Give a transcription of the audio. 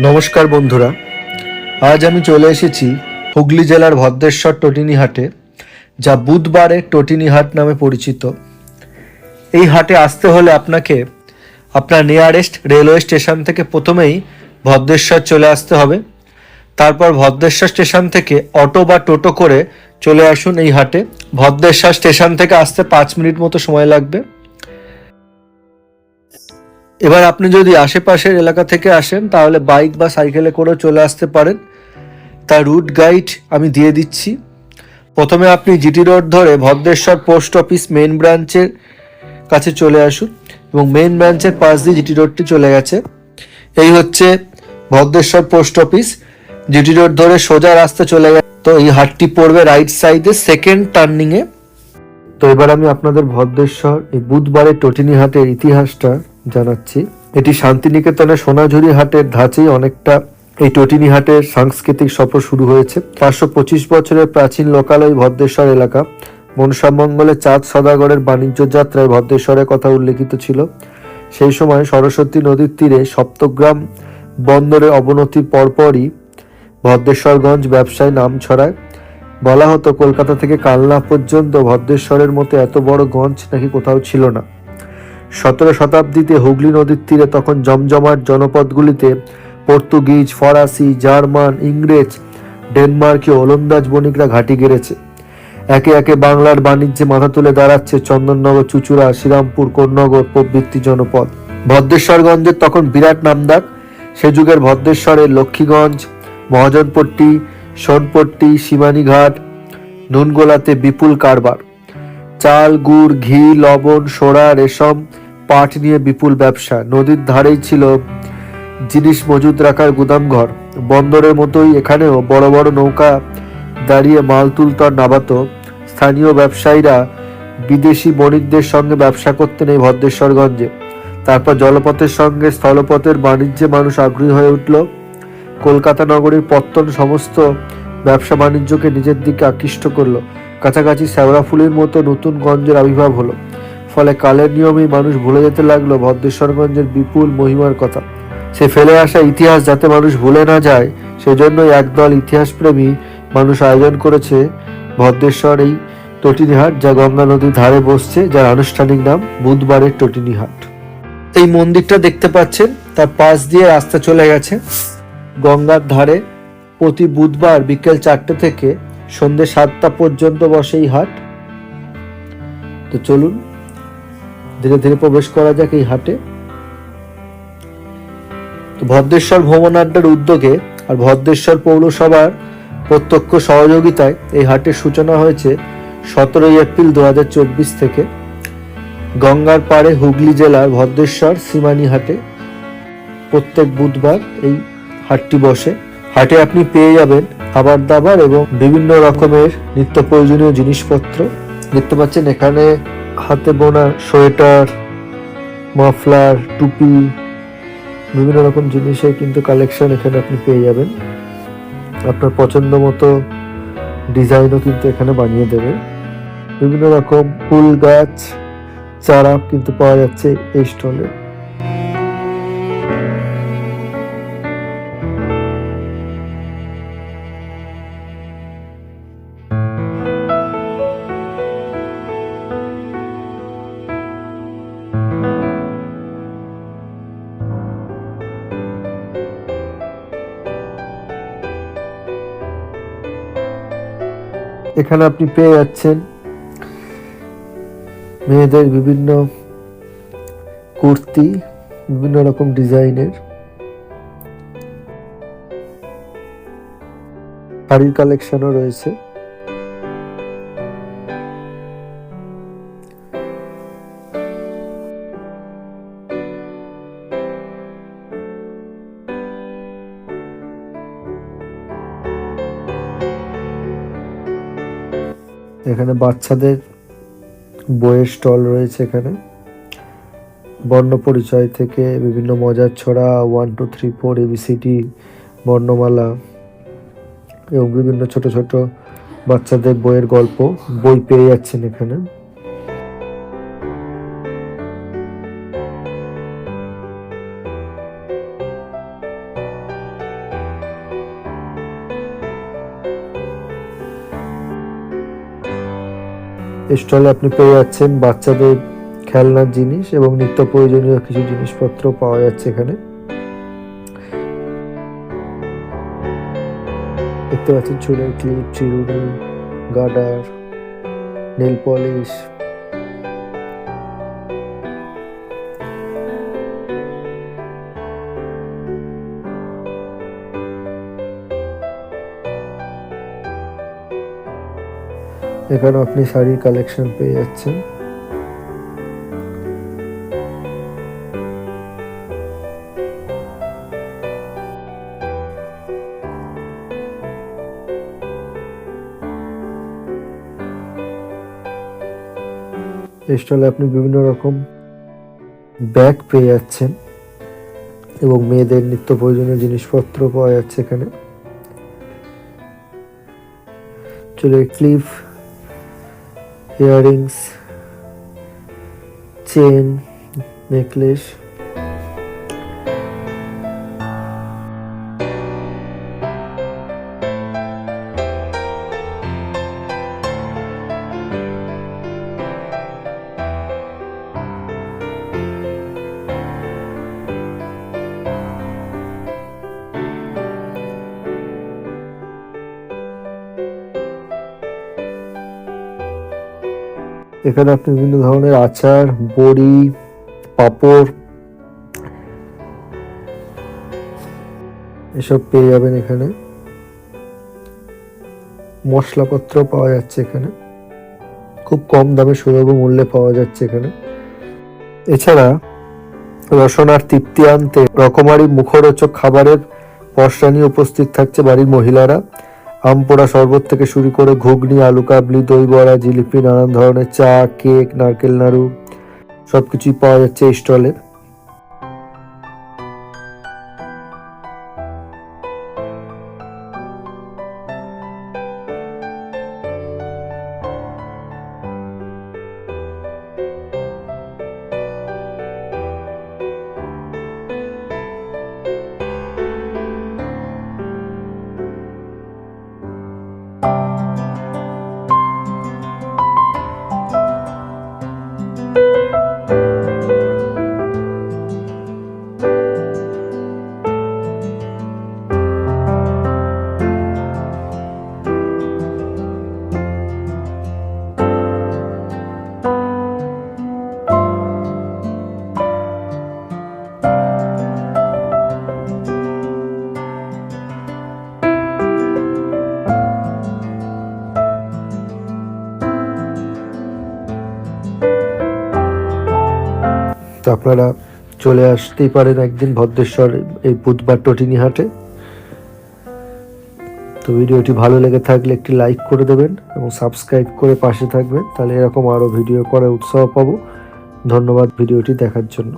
নমস্কার বন্ধুরা, আজ আমি চলে এসেছি হুগলি জেলার ভদ্রেশ্বর টটিনি হাটে, যা বুধবারে টটিনি হাট নামে পরিচিত। এই হাটে আসতে হলে আপনাকে আপনার নিয়ারেস্ট রেলওয়ে স্টেশন থেকে প্রথমেই ভদ্রেশ্বর চলে আসতে হবে। তারপর ভদ্রেশ্বর স্টেশন থেকে অটো বা টোটো করে চলে আসুন এই হাটে। ভদ্রেশ্বর স্টেশন থেকে আসতে পাঁচ মিনিট মতো সময় লাগবে। এবার আপনি যদি আশেপাশের এলাকা থেকে আসেন, তাহলে বাইক বা সাইকেলে করে চলে আসতে পারেন। তার রুট গাইড আমি দিয়ে দিচ্ছি। প্রথমে আপনি জিটি রোড ধরে ভদ্রেশ্বর পোস্ট অফিস মেন ব্রাঞ্চের কাছে চলে আসুন এবং মেন ব্রাঞ্চের পাশ দিয়ে জিটি রোডটি চলে গেছে। এই হচ্ছে Bhadreswar post office. GT road ধরে সোজা রাস্তা চলে গেছে। তো এই হাটটি পড়বে রাইট সাইডে সেকেন্ড টার্নিংয়ে তো এবার আমি আপনাদের ভদ্রেশ্বর, এই বুধবারের টটিনি হাটের ইতিহাসটা জানাচ্ছি। এটি শান্তিনিকেতনের সোনাঝুরি হাটের ধাঁচেই অনেকটা এই টটিনি হাটের সাংস্কৃতিক সফর শুরু হয়েছে। চারশো পঁচিশ বছরের প্রাচীন লোকালয় ভদ্রেশ্বর এলাকা। মনসামঙ্গলে চাঁদ সদাগরের বাণিজ্য যাত্রায় ভদ্রেশ্বরের কথা উল্লেখিত ছিল। সেই সময় সরস্বতী নদীর তীরে সপ্তগ্রাম বন্দরে অবনতির পরপরই ভদ্রেশ্বরগঞ্জ ব্যবসায় নাম ছড়ায়। বলা হতো, কলকাতা থেকে কালনা পর্যন্ত ভদ্রেশ্বরের মতো এত বড় গঞ্জ নাকি কোথাও ছিল না। সতেরো শতাব্দীতে হুগলি নদীর তীরে তখন জমজমাট জনপদগুলিতে পর্তুগিজ, ফরাসি, জার্মান, ইংরেজ ডেনমার্কীয় ওলন্দাজ বণিকরা ঘাঁটি গেড়েছে। একে একে বাংলার বাণিজ্যে মাথা তুলে দাঁড়াচ্ছে চন্দননগর, চুচুড়া, শ্রীরামপুর, কোন্নগর প্রভৃতি জনপদ। ভদ্রেশ্বরগঞ্জের তখন বিরাট নামদাক সে যুগের ভদ্রেশ্বরের লক্ষ্মীগঞ্জ, মহাজনপট্টি, সোনপট্টি, সীমানীঘাট, নুনগোলাতে বিপুল কারবার। চাল, গুড়, ঘি, লবণ, সোড়া, রেশম পাট নিয়ে বিপুল ব্যবসা। নদীর ধারেই ছিল জিনিস মজুদ রাখার গুদামঘর। বন্দরের মতোই এখানেও বড় বড় নৌকা দাঁড়িয়ে মাল তুলতর নাবাতো। স্থানীয় ব্যবসায়ীরা বিদেশি বণিকদের সঙ্গে ব্যবসা করতেন এই ভদ্রেশ্বরগঞ্জে। তারপর জলপথের সঙ্গে স্থলপথের বাণিজ্যে মানুষ আগ্রহী হয়ে উঠল। কলকাতা নগরীর পত্তন সমস্ত ব্যবসা বাণিজ্যকে নিজের দিকে আকৃষ্ট করল। কাছাকাছি শ্যাওড়া ফুলের মতো নতুন গঞ্জের আবির্ভাব হলো। ফলে কালের নিয়মেই মানুষ ভুলে যেতে লাগল ভদ্রেশ্বরগঞ্জের বিপুল মহিমার কথা। সে ফেলে আসা ইতিহাস যাতে মানুষ ভুলে না যায়, সেজন্যই একদল ইতিহাসপ্রেমী মানুষ আয়োজন করেছে ভদ্রেশ্বর এই টটিনি হাট যা গঙ্গা নদীর ধারে বসছে, যার আনুষ্ঠানিক নাম বুধবারের টটিনি হাট এই মন্দিরটা দেখতে পাচ্ছেন, তার পাশ দিয়ে রাস্তা চলে গেছে। গঙ্গার ধারে প্রতি বুধবার বিকেল চারটে থেকে সন্ধ্যে সাতটা পর্যন্ত বসে এই হাট। তো চলুন ধীরে ধীরে প্রবেশ করা যাক এই হাটে। তো ভদ্রেশ্বর ভ্রমণ আড্ডার উদ্যোগে আর ভদ্রেশ্বর পৌরসভার প্রত্যক্ষ সহযোগিতায় এই হাটের সূচনা হয়েছে সতেরোই এপ্রিল দু থেকে। গঙ্গার পাড়ে হুগলি জেলার ভদ্রেশ্বর সীমানি হাটে প্রত্যেক বুধবার এই হাটটি বসে। হাটে আপনি পেয়ে যাবেন খাবার দাবার এবং বিভিন্ন রকমের নিত্য প্রয়োজনীয় জিনিসপত্র। দেখতে পাচ্ছেন এখানে হাতে বোনা, সোয়েটার, মাফলার, টুপি, বিভিন্ন রকম জিনিসের কিন্তু কালেকশন এখানে আপনি পেয়ে যাবেন। আপনার পছন্দ মতো ডিজাইনও কিন্তু এখানে বানিয়ে দেবে বিভিন্ন রকম ফুল গাছ, চারা কিন্তু পাওয়া যাচ্ছে এই স্টলে। এখানে আপনি পেয়ে যাচ্ছেন মেয়েদের বিভিন্ন কুর্তি বিভিন্ন রকম ডিজাইনের। শাড়ির কালেকশনও রয়েছে। এখানে বাচ্চাদের বইয়ের স্টল রয়েছে এখানে। বর্ণ পরিচয় থেকে বিভিন্ন মজার ছড়া one two three four ABCD বর্ণমালা এবং বিভিন্ন ছোট ছোট বাচ্চাদের বইয়ের গল্প, বই পেয়ে যাচ্ছেন এখানে। স্টলে আপনি পেয়ে যাচ্ছেন বাচ্চাদের খেলনার জিনিস এবং নিত্য প্রয়োজনীয় কিছু জিনিসপত্র পাওয়া যাচ্ছে এখানে। দেখতে পাচ্ছেন চুলের ক্লিপ, চিরুনি গার্ডার নেল পলিশ এখানে আপনি শাড়ির কালেকশন পেয়ে যাচ্ছেন। স্টলে আপনি বিভিন্ন রকম ব্যাগ পেয়ে যাচ্ছেন এবং মেয়েদের নিত্য প্রয়োজনীয় জিনিসপত্র পাওয়া যাচ্ছে এখানে। চলে ক্লিপ ইয়াররিংস চেন নেকলেস এখানে আপনি বিভিন্ন ধরনের আচার, বড়ি, পাঁপড় এসব পেয়ে যাবেন এখানে। মশলাপত্র পাওয়া যাচ্ছে এখানে। খুব কম দামে সুলভ মূল্যে পাওয়া যাচ্ছে এখানে। এছাড়া রসনার তৃপ্তি আনতে রকমারি মুখরোচক খাবারের নিয়ে উপস্থিত থাকছে বাড়ির মহিলারা। আম পোড়া শরবত থেকে শুরু করে ঘুগনি, আলু কাবলি দই বড়া জিলিপি, নানান ধরনের চা, কেক, নারকেল নাড়ু, সবকিছুই পাওয়া যাচ্ছে এই স্টলে আপনারা চলে আসতেই পারেন একদিন ভদ্রেশ্বর এই বুধবার টটিনি হাটে। তো ভিডিওটি ভালো লেগে থাকলে একটি লাইক করে দেবেন এবং সাবস্ক্রাইব করে পাশে থাকবেন। তাহলে এরকম আরও ভিডিও করার উৎসাহ পাবো। ধন্যবাদ ভিডিওটি দেখার জন্য।